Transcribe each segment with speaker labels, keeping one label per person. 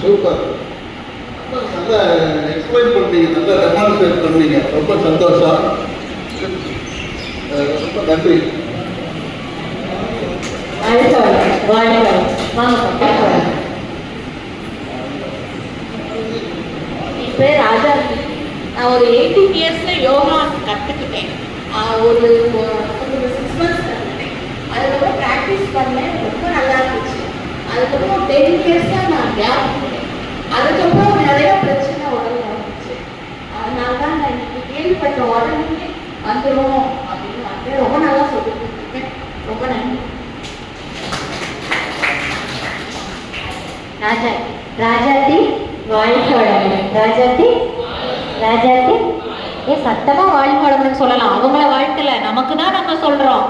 Speaker 1: Super நல்லா explain பண்ணீங்க நல்லா பண்ணீங்க ரொம்ப சந்தோஷம் ரொம்ப நன்றி
Speaker 2: அடுத்தவங்க வாழ்க வாங்க அடுத்தவங்க
Speaker 3: நான் ஒரு எயிட்டீன் இயர்ஸில் யோகா கற்றுக்கிட்டேன் ஒரு சிக்ஸ் மந்த்ஸ் கற்றுக்கிட்டேன் அதுக்கப்புறம் ப்ராக்டிஸ் பண்ணேன். ரொம்ப நல்லா இருந்துச்சு. அதுக்கப்புறம் டென் இயர்ஸாக நான் கேப் அதுக்கப்புறம் நிறைய பிரச்சனை உடம்பு வந்துச்சு. அதனால தான் நான் இன்னைக்கு கேள்விப்பட்ட உடனே வந்துடும் அப்படின்னு வந்து ரொம்ப நல்லா சொல்லிட்டு இருக்கேன். ரொம்ப நன்றி.
Speaker 2: ராஜா ராஜாஜி வாழ்க ராஜாத்தி? ராஜாத்தி? ஏ சத்தமா வாழ்க சொல்லலாம். அவங்கள வாழ்க்கல. நமக்கு தான் நம்ம சொல்றோம்.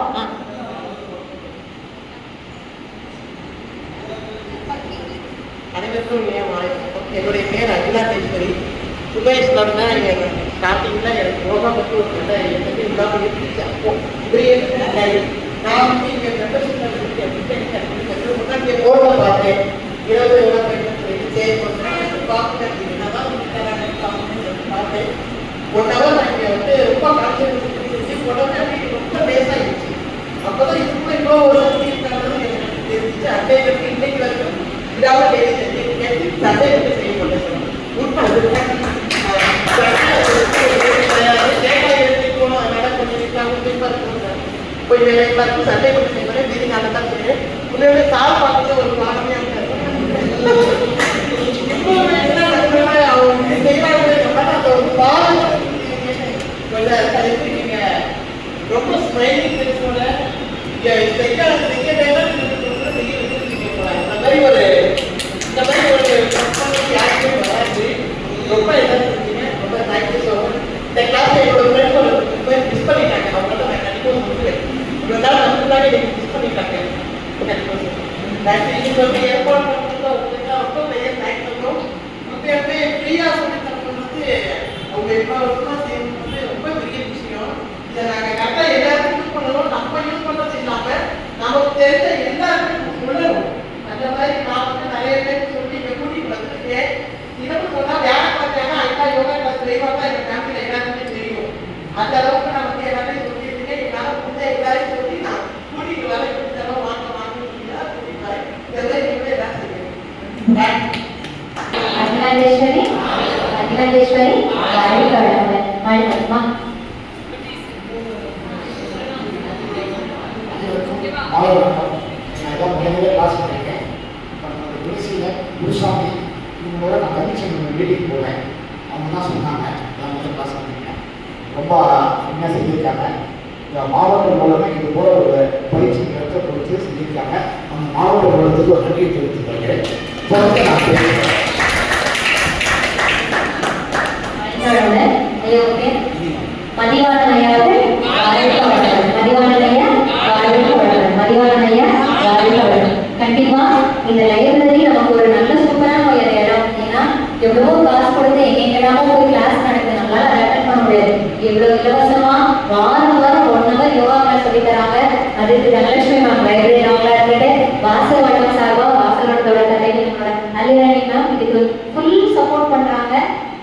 Speaker 4: என்னுடைய பேர் அகிலாதேஸ்வரி சுபேஷ்லம் தான் எங்கள் ஸ்டார்டிங்கில் எனக்கு யோகா பற்றி ஒரு நல்ல இருந்துச்சு அப்போ இப்படியே நான் வந்து இங்கே முன்னாடி போர்டில் பார்த்தேன். இருபது யோகா பயிற்சி சொல்லி சரி கொஞ்சம் பார்க்குறேன் என்னதான் வந்து தராங்க பார்க்கணும்னு பார்த்தேன் ஒன் ஹவர் நான் இங்கே வந்து ரொம்ப கான்சன்ட்ரேட் உடனே ரொம்ப லேசாகிடுச்சு அப்போதான் ஒரு சக்தி இருக்காங்கன்னு எனக்கு தெரிஞ்சிச்சு. அட்டைகளுக்கு இன்னைக்கு வரைக்கும் விடாம டெய்லி செஞ்சு சண்டை வந்து செய்ய மாட்டேன் கொஞ்சம் எல்லாருக்கும் சண்டை பண்ணி நான் தான் செய்வேன் உன்னுடைய சார் பார்த்துட்டு ஒரு பாடமே இப்போ என்ன நடக்குதுன்னா, அவங்க செய்யறாங்க அந்த ஒரு பாடம் கொஞ்சம் கழித்து நீங்க ரொம்ப ஸ்மைலிங் பேசோட செய்ய செய்ய வேண்டாம் செய்ய வச்சிருக்கீங்க போல. இந்த மாதிரி ஒரு இந்த மாதிரி ஒரு கம்பெனி யாருமே வராது ரொம்ப இதாக ரொம்ப தேங்க்யூ ஸோ மச் இந்த கிளாஸ் என்னோட ஃப்ரெண்ட்ஸ் ஒரு மிஸ் பண்ணிட்டாங்க அவங்கள்ட்ட நான் கண்டிப்பாக சொல்லுவேன் இவ்வளோ நாள் வந்துட்டாங்க எனக்கு மிஸ் பண்ணிட்டாங்க தேங்க்யூ நீங்கள் வந்து ஏற்பாடு பண்ணுறது உங்களுக்கு ரொம்ப பெரிய தேங்க்ஸ் சொல்கிறோம் உண்மையாகவே ஃப்ரீயாக சொல்லி தரது வந்து அவங்க இவ்வளோ வருஷமாக செய்யறது வந்து ரொம்ப பெரிய விஷயம் இதை நாங்கள் கரெக்டாக எல்லாருக்கும் யூஸ் பண்ணணும் நம்ம யூஸ் பண்ணுறது இல்லாமல் நமக்கு தெரிஞ்ச எல்லாருக்கும் சொல்லணும் அந்த மாதிரி நான் வந்து நிறைய பேருக்கு சொல்லி இங்கே கூட்டிகிட்டு வந்துருக்கேன் இன்னும் சொன்னால் வேலை பார்த்தாங்க ஐயா யோகா கிளாஸ் தெய்வம் தான் எங்கள் ஃபேமிலியில் எல்லாருக்குமே தெரியும் அந்த அளவுக்கு நான் வந்து எல்லாத்தையும் சொல்லியிருக்கேன் என்னால் முடிஞ்ச எல்லாரையும் சொல்லி நான் கூட்டிகிட்டு வரேன் இதெல்லாம் வாங்க வாங்க முடியல கூட்டிகிட்டு வரேன் இதெல்லாம் நீங்களே எல்லாம் செய்யணும் தேங்க்யூ
Speaker 2: அகிலாண்டேஸ்வரி அகிலாண்டேஸ்வரி வாழ்க வளமுடன் வாழ்க வளமா
Speaker 5: மாலை வணக்கம் நான் இதான் முதல்ல கிளாஸ் பண்ணியிருக்கேன் இப்போ நம்ம குருசியில் குருசாமி இவங்களோட நான் கமிஷன் மீட்டிங் போவேன் அவங்க தான் சொன்னாங்க நான் முதல்ல கிளாஸ் பண்ணிருக்கேன் ரொம்ப அருமையாக செஞ்சுருக்காங்க இந்த மாவட்டம் மூலமாக இது போல ஒரு பயிற்சி நிலத்தை கொடுத்து செஞ்சுருக்காங்க அந்த மாவட்ட மூலத்துக்கு ஒரு நன்றியை தெரிவித்துக் கொள்கிறேன் நான் பேசுகிறேன்
Speaker 2: ఇదొకటి పది వాళ్ళ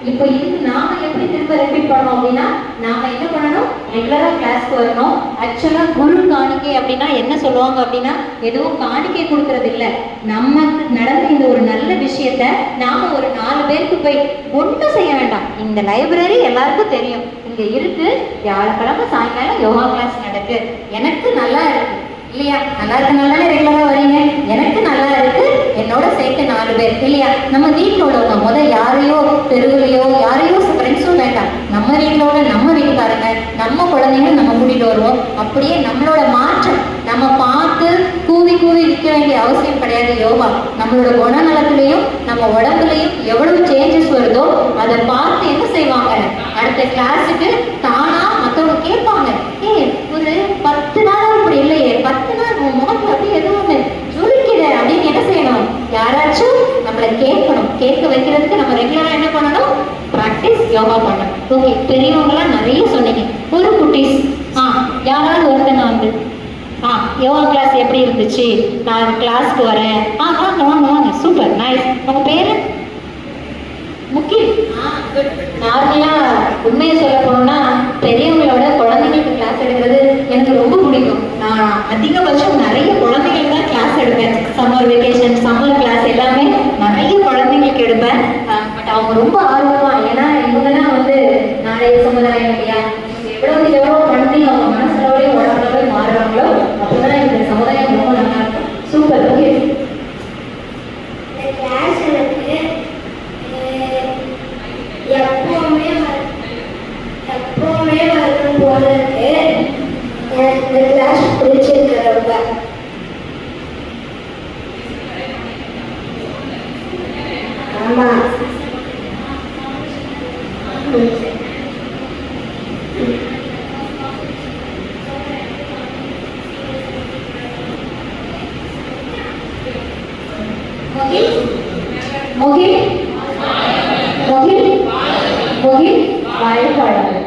Speaker 2: இப்போ இதுக்கு நாம எப்படி திரும்ப ரிப்பீட் பண்ணோம் அப்படின்னா நாம என்ன பண்ணணும்? ரெகுலரா கிளாஸ்க்கு வரணும். ஆக்சுவலா குரு காணிக்கை அப்படின்னா என்ன சொல்லுவாங்க அப்படின்னா எதுவும் காணிக்கை கொடுக்கறது இல்ல. நமக்கு நடந்த இந்த ஒரு நல்ல விஷயத்த நாம ஒரு நாலு பேருக்கு போய் ஒன்றும் செய்ய வேண்டாம். இந்த லைப்ரரி எல்லாருக்கும் தெரியும். இங்க இருக்கு வியாழக்கிழமை சாயங்காலம் யோகா கிளாஸ் நடக்கு. எனக்கு நல்லா இருக்கு. இல்லையா? நல்லா இருக்கனால ரெகுலரா வரீங்க? எனக்கு நல்லா இருக்கு. என்னோட சேர்த்து நாலு பேர் இல்லையா? நம்ம வீட்டோட உள்ளவங்க முத யாரையோ தெருவிலையோ யாரையோ ஃப்ரெண்ட்ஸும் வேண்டாம். நம்ம வீட்டோட நம்ம வீட்டுக்காரங்க நம்ம குழந்தைங்க நம்ம கூட்டிட்டு வருவோம். அப்படியே நம்மளோட மாற்றம் நம்ம பார்த்து கூவி கூவி விற்க வேண்டிய அவசியம் கிடையாது யோகா நம்மளோட குணநலத்திலையும் நம்ம உடம்புலையும் எவ்வளவு சேஞ்சஸ் வருதோ அதை பார்த்து என்ன செய்வாங்க? அடுத்த கிளாஸுக்கு தானா மற்றவங்க கேட்பாங்க ஏய் ஒரு பத்து நாளா இப்படி இல்லையே பத்து நாள் உன் முகத்துல அப்படியே ஏதோ ஒன்று ஜொலிக்குது அப்படின்னு என்ன செய்யணும் யாராச்சும் நம்மளை கேட்கணும் கேட்க வைக்கிறதுக்கு நம்ம நம்ம ரெகுலரா என்ன பண்ணணும் ப்ராக்டிஸ் யோகா பண்ணணும் ஓகே பெரியவங்களாம் நிறைய சொன்னீங்க. ஒரு குட்டீஸ் ஆ யாராவது ஒருத்தங்க வந்து ஆ யோகா கிளாஸ் எப்படி இருந்துச்சு? நான் கிளாஸ்க்கு வரேன். ஆ வாங்க வாங்க வாங்க சூப்பர் நைஸ் உங்க பேரு? முக்கியம் நார்மலா உண்மையை சொல்ல போனோம்னா பெரியவங்களோட குழந்தைங்களுக்கு கிளாஸ் எடுக்கிறது எனக்கு ரொம்ப பிடிக்கும். நான் அதிகபட்சம் நிறைய குழந்தைங்களுக்கு தான் கிளாஸ் எடுப்பேன் சம்மர் வெக்கேஷன் சம்மர் கிளாஸ் எல்லாமே நிறைய குழந்தைங்களுக்கு எடுப்பேன் பட் அவங்க ரொம்ப ஆர்வமா ஏன்னா இவங்க தான் வந்து நாளைய சமுதாயம் இல்லையா எவ்வளவு எவ்வளோ பண்ணி அவங்க மனசுலோடய உடம்புலோடய மாறுறாங்களோ அப்போதான் இந்த சமுதாயம் ரொம்ப நல்லா இருக்கும் சூப்பர் ஓகே
Speaker 6: இந்த கிளாஸ் எனக்கு அஹ், எப்பவுமே வ- எப்பவுமே வரணும் போல இருக்கு எனக்கு இந்த கிளாஸ் பிடிச்சிருக்கு ரொம்ப ஆமா
Speaker 2: முகில் முகில் முகில் முகில் வாழைப்பழம்